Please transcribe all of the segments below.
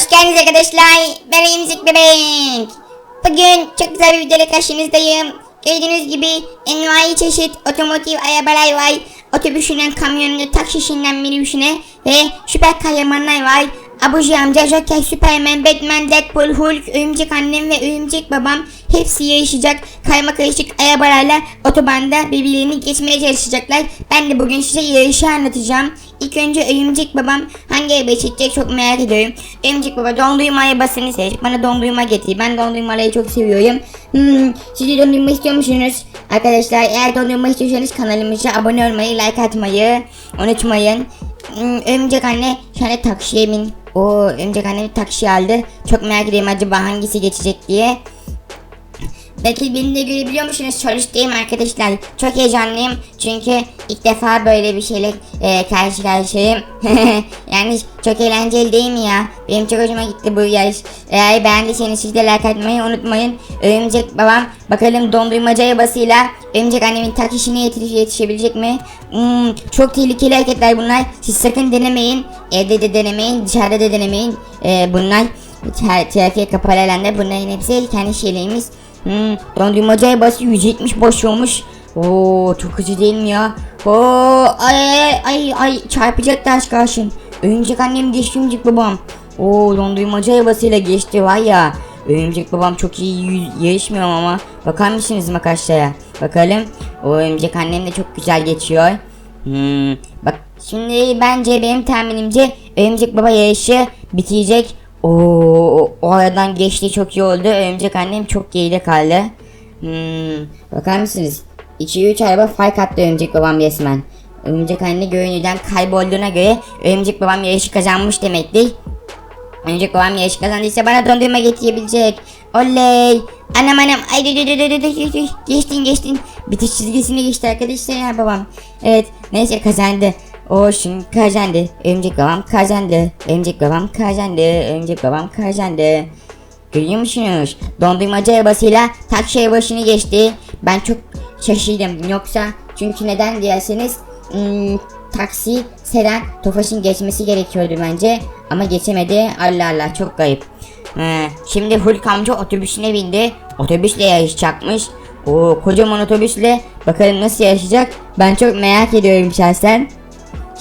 Hoş geldiniz arkadaşlar. Ben Emzik Bebek. Bugün çok güzel bir videoyla karşınızdayım. Gördüğünüz gibi envai çeşit otomotiv arabalar var. Otobüsünden, kamyonuna, taksisinden, minibüsüne ve süper kahramanlar var. Abuji amca, Joker, Superman, Batman, Deadpool, Hulk, Örümcek Annem ve Örümcek Babam hepsi yarışacak. Kayma karışık arabalarla otobanda birbirlerini geçmeye çalışacaklar. Ben de bugün size yarışı anlatacağım. İlk önce Örümcek Babam hangi arabayı çekecek çok merak ediyorum. Örümcek Baba dondurma arabasını seç. Bana dondurma getir. Ben dondurmaları çok seviyorum. Hmm, siz de dondurma istiyor musunuz? Arkadaşlar eğer dondurma istiyorsanız kanalımıza abone olmayı, like atmayı unutmayın. Hmm, örümcek anne şöyle taksiye bin. O örümcek anne bir taksi aldı. Çok merak ediyorum acaba hangisi geçecek diye. Belki beni de görebiliyor musunuz çalıştığım arkadaşlar. Çok heyecanlıyım çünkü ilk defa böyle bir şeyle e, karşı karşıyayım. yani çok eğlenceli değil mi ya? Benim çok hoşuma gitti bu yarış. Eğer beğendiyseniz siz de like atmayı unutmayın. Örümcek babam bakalım dondurmacı arabasıyla örümcek annemin tak işine yetiş yetişebilecek mi? Hmm, çok tehlikeli hareketler bunlar. Siz sakın denemeyin. Evde de denemeyin, dışarıda da denemeyin. E, bunlar tra- trafiğe kapalı alanda bunların hepsi kendi şeylerimiz. Hmm, dondurmacı arabası 170 basıyormuş. Oo çok hızlı değil mi ya? Oo ay ay ay ay çarpacak taş karşın. Örümcek annem geçti örümcek babam. Oo dondurmacı arabasıyla geçti var ya. Örümcek babam çok iyi yüz- yarışmıyor ama. Bakar mısınız makaslara? Bakalım. O örümcek annem de çok güzel geçiyor. Hmm, bak şimdi bence benim tahminimce örümcek baba yarışı bitecek. Oo, o aradan geçti çok iyi oldu. Örümcek annem çok geride kaldı. Hmm, bakar mısınız? 2-3 araba fark attı örümcek babam resmen. Örümcek anne görünürden kaybolduğuna göre örümcek babam yarışı kazanmış demektir. Örümcek babam yarışı kazandıysa bana dondurma getirebilecek. Oley. Anam anam. Ay dur dur dur dur dur. Geçtin geçtin. Bitiş çizgisini geçti arkadaşlar ya babam. Evet neyse kazandı. O şimdi kazandı. Örümcek babam kazandı. Örümcek babam kazandı. Örümcek babam kazandı. Görüyor musunuz? Dondurmacı arabasıyla taksi arabasını geçti. Ben çok şaşırdım. Yoksa çünkü neden diyerseniz hmm, taksi, sedan, Tofaş'ın geçmesi gerekiyordu bence. Ama geçemedi. Allah Allah çok kayıp. Ee, şimdi Hulk amca otobüsüne bindi. Otobüsle yarışacakmış. O kocaman otobüsle bakalım nasıl yarışacak. Ben çok merak ediyorum şahsen.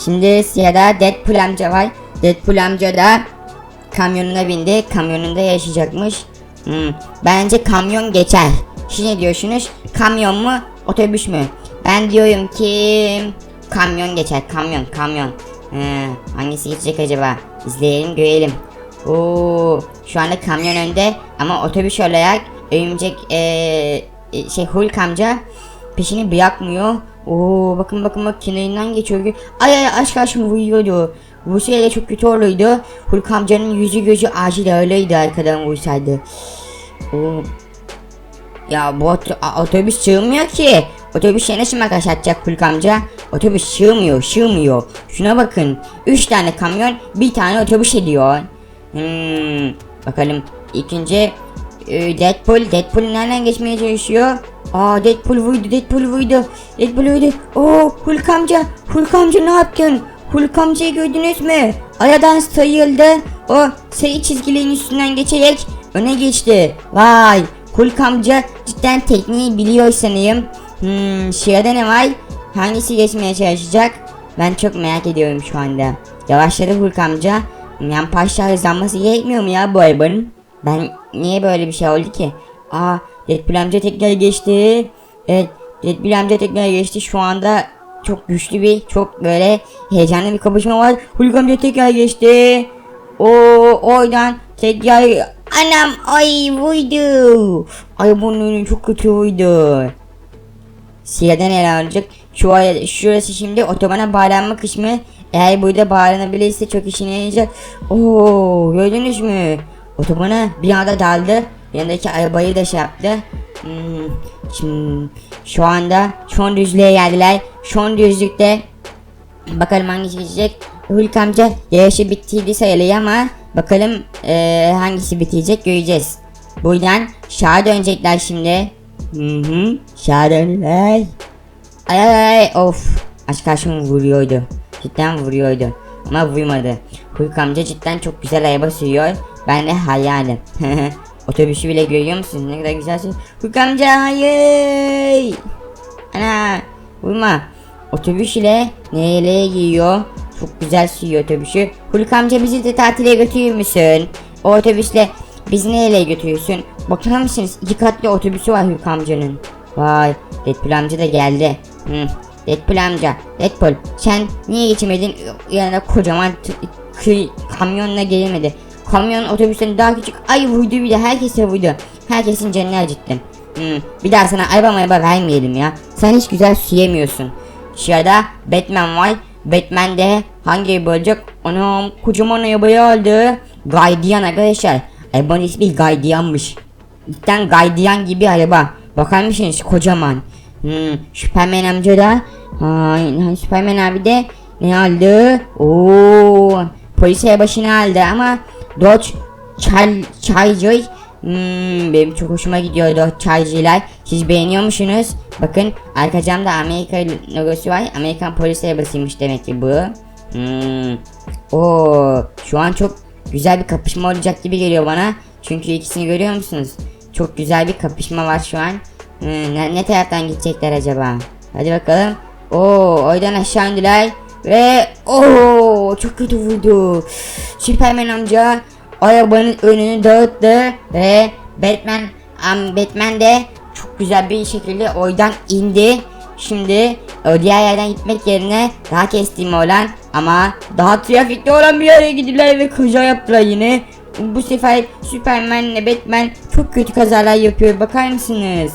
Şimdi sırada Deadpool amca var. Deadpool amca da kamyonuna bindi. Kamyonunda yaşayacakmış. Hmm, bence kamyon geçer. Siz ne diyorsunuz? Kamyon mu? Otobüs mü? Ben diyorum ki kamyon geçer. Kamyon, kamyon. Ee, hangisi geçecek acaba? İzleyelim, görelim. Oo, şu anda kamyon önde ama otobüs olarak örümcek ee, şey Hulk amca peşini bırakmıyor. Oo bakın bakın bak kenarından geçiyor. Ay ay aşk aşkım vuruyordu. Vursaydı çok kötü olurdu. Hulk amcanın yüzü gözü acil öyleydi arkadan vursaydı. Oo. Ya bu otobüs sığmıyor ki. Otobüse nasıl makas atacak Hulk amca? Otobüs sığmıyor, sığmıyor. Şuna bakın. 3 tane kamyon, bir tane otobüs ediyor. Hmm, bakalım. İkinci e, Deadpool. Deadpool nereden geçmeye çalışıyor? Aa Deadpool vurdu, Deadpool vurdu. Deadpool vurdu. Oo Hulk amca, Hulk amca ne yaptın? Hulk amcayı gördünüz mü? Aradan sayıldı. O sayı çizgilerin üstünden geçerek öne geçti. Vay Hulk amca cidden tekniği biliyor sanırım. Hmm, sırada ne var? Hangisi geçmeye çalışacak? Ben çok merak ediyorum şu anda. Yavaşladı Hulk amca. Yan parça hızlanması gerekmiyor mu ya bu arabanın? Ben niye böyle bir şey oldu ki? Aa Deadpool amca tekrar geçti. Evet Deadpool amca tekrar geçti. Şu anda çok güçlü bir, çok böyle heyecanlı bir kapışma var. Hulk amca tekrar geçti. O oradan tekrar anam ay vurdu. Ay bunun çok kötü vurdu. Siyah'dan ele alacak. Şu şurası şimdi otobana bağlanma kısmı. Eğer burada bağlanabilirse çok işine yarayacak. Oo gördünüz mü? Otobana bir anda daldı. Yanındaki arabayı da şey yaptı. Hmm, şimdi şu anda son düzlüğe geldiler. Son düzlükte bakalım hangisi geçecek. Hulk amca yarışı bittiydi sayılıyor ama bakalım eee, hangisi bitecek göreceğiz. Buradan şaha dönecekler şimdi. Hı hı. Şaha. Ay ay ay of. Aşk karşım vuruyordu. Cidden vuruyordu. Ama vurmadı. Hulk amca cidden çok güzel araba sürüyor. Ben de hayalim. Otobüsü bile görüyor musunuz? Ne kadar güzel sürüyor. Hulk amca hayır. Ana vurma. Otobüs ile nereye giyiyor? Çok güzel sürüyor otobüsü. Hulk amca bizi de tatile götürür müsün? O otobüsle bizi nereye götürüyorsun? Bakar mısınız? İki katlı otobüsü var Hulk amcanın. Vay Deadpool amca da geldi. Hı. Deadpool amca. Deadpool sen niye geçemedin? Yanına kocaman kamyonla gelemedi. Kamyon otobüsten daha küçük. Ay vurdu bir de herkese vurdu. Herkesin canını acıttın. Hmm, bir daha sana araba araba vermeyelim ya. Sen hiç güzel süremiyorsun. Dışarıda Batman var. Batman de hangi olacak? Anam kocaman arabayı aldı. Guardian arkadaşlar. Arabanın ismi Guardian'mış. Cidden Guardian gibi araba. Bakar mısınız kocaman. Hmm, Superman amca da. Ay, Superman abi de ne aldı? Oo, polis başını aldı ama Dodge Char Charger Hmm, benim çok hoşuma gidiyor Dodge Charger'lar. Siz beğeniyor musunuz? Bakın arka camda Amerika logosu var. Amerikan polis arabasıymış demek ki bu. Hmm. Oo, şu an çok güzel bir kapışma olacak gibi geliyor bana. Çünkü ikisini görüyor musunuz? Çok güzel bir kapışma var şu an. Hmm, ne, ne taraftan gidecekler acaba? Hadi bakalım. Oo, oydan aşağı indiler. Ve oo çok kötü vurdu. Superman amca arabanın önünü dağıttı ve Batman am Batman de çok güzel bir şekilde oydan indi. Şimdi o diğer yerden gitmek yerine daha kestiğim olan ama daha trafikte olan bir yere gidiler ve kaza yaptılar yine. Bu sefer Superman ile Batman çok kötü kazalar yapıyor bakar mısınız?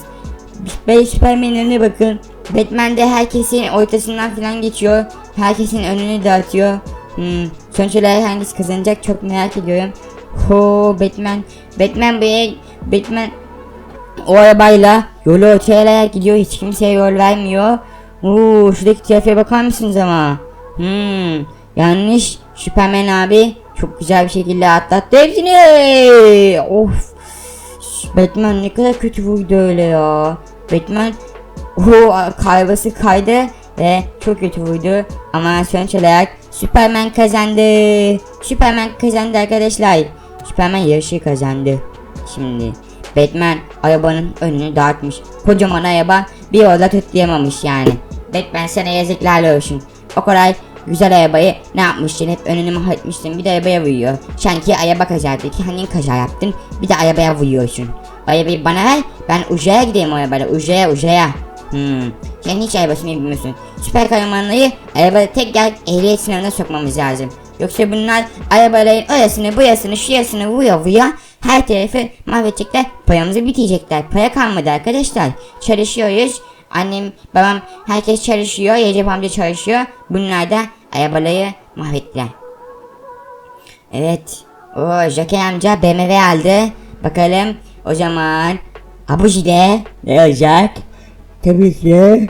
Bey Superman'in önüne bakın. Batman de herkesin ortasından falan geçiyor. Herkesin önünü dağıtıyor. Hmm, sonuç olarak hangisi kazanacak çok merak ediyorum. Ho Batman. Batman Bey. Batman o arabayla yolu öteyerek gidiyor. Hiç kimseye yol vermiyor. Oo, şuradaki trafiğe bakar mısınız ama? Hmm, yanlış. Superman abi çok güzel bir şekilde atlattı hepsini. Of. Batman ne kadar kötü vurdu öyle ya. Batman o kayvası kaydı ve çok kötü vurdu. Ama sonuç olarak Superman kazandı. Superman kazandı arkadaşlar. Superman yarışı kazandı. Şimdi Batman arabanın önünü dağıtmış. Kocaman araba bir yolda tutlayamamış yani. Batman sana yazıklar olsun. O kadar güzel arabayı ne yapmıştın hep önünü mahvetmiştin bir de arabaya vuruyor. Sanki araba kazaydı ki hani kaza yaptın bir de arabaya vuruyorsun. Arabayı bana ver ben Uca'ya gideyim arabada Uca'ya Uca'ya. Hmm. Sen hiç arabasını bilmiyorsun. Süper kahramanları arabada tek gel ehliyet sınavına sokmamız lazım. Yoksa bunlar arabaların orasını burasını şurasını vuruyor vuruyor. Her tarafı mahvedecekler. Paramızı bitecekler. Para kalmadı arkadaşlar. Çalışıyoruz. Annem, babam, herkes çalışıyor. Recep amca çalışıyor. Bunlar da arabaları mahvettiler. Evet. O Joker amca BMW aldı. Bakalım o zaman Abuji de ne olacak? Tabii ki.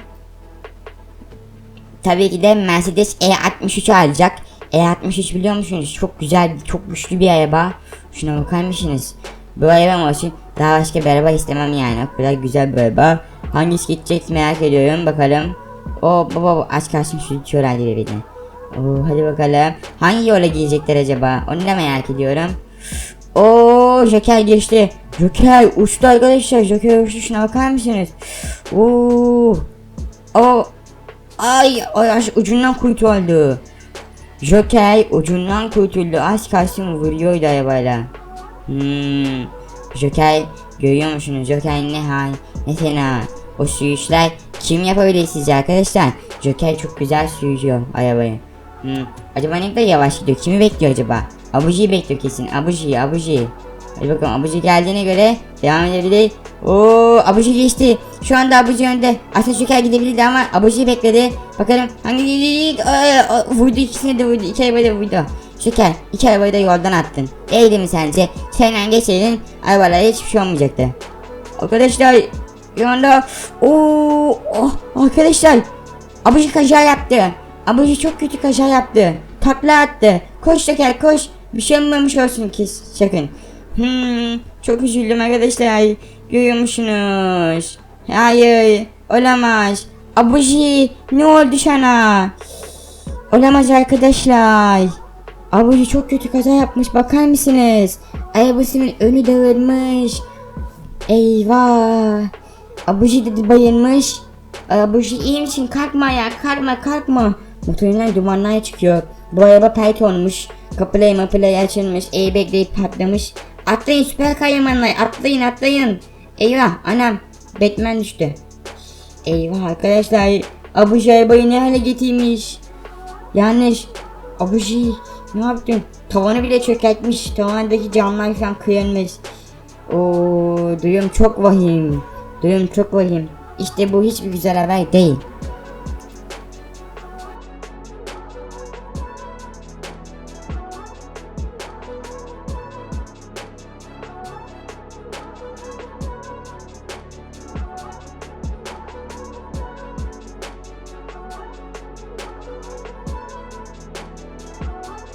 Tabii ki de Mercedes E63 alacak. E63 biliyor musunuz? Çok güzel, çok güçlü bir araba. Şuna bakar mısınız? Bu araba olsun. Daha başka bir araba istemem yani. O kadar güzel bir araba. Hangisi gidecek merak ediyorum. Bakalım. O baba aç kalsın şu içiyorlar birbirini. Oo, hadi bakalım. Hangi yola gidecekler acaba? Onu da merak ediyorum. Oo Joker geçti. Joker uçtu arkadaşlar. Joker uçtu şuna bakar mısınız? Oo. O ay ay ay, ucundan kurtuldu. Joker ucundan kurtuldu. Az kalsın vuruyordu arabayla. Hmm. Joker görüyor musunuz? Joker ne hal ne fena. O sürüşler kim yapabilir sizce arkadaşlar? Joker çok güzel sürüyor arabayı. Hmm. Acaba ne kadar yavaş gidiyor? Kimi bekliyor acaba? Abuji'yi bekliyor kesin. Abuji, Abuji. Hadi bakalım Abuji geldiğine göre devam edebilir. Oo, Abuji geçti. Şu anda Abuji önde. Aslında Joker gidebilirdi ama Abuji bekledi. Bakalım hangi vurdu ikisini de vurdu. İki arabayı da vurdu. Joker iki arabayı da yoldan attın. Değdi mi sence? Senden geçseydin arabalara hiçbir şey olmayacaktı. Arkadaşlar bir anda Oo, oh, arkadaşlar Abuji kaza yaptı. Abuji çok kötü kaza yaptı. Takla attı. Koş Joker koş. Bir şey olmamış olsun ki sakın. Hmm, çok üzüldüm arkadaşlar. Görüyor musunuz? Hayır, olamaz. Abuji, ne oldu sana? Olamaz arkadaşlar. Abuji çok kötü kaza yapmış bakar mısınız? Arabasının önü dağılmış. Eyvah. Abuji dedi bayılmış. Abuji iyi misin? Kalkma ya kalkma kalkma. Motorundan dumanlar çıkıyor. Bu araba pert olmuş. Kapıları mapıları açılmış. Airbagleri patlamış. Atlayın süper kahramanlar atlayın atlayın. Eyvah anam. Batman düştü. Eyvah arkadaşlar. Abuji arabayı ne hale getirmiş. Yanlış. Abuji ne yaptın? Tavanı bile çökertmiş. Tavandaki camlar falan kırılmış. Oo, durum çok vahim. Durum çok vahim. İşte bu hiçbir güzel haber değil.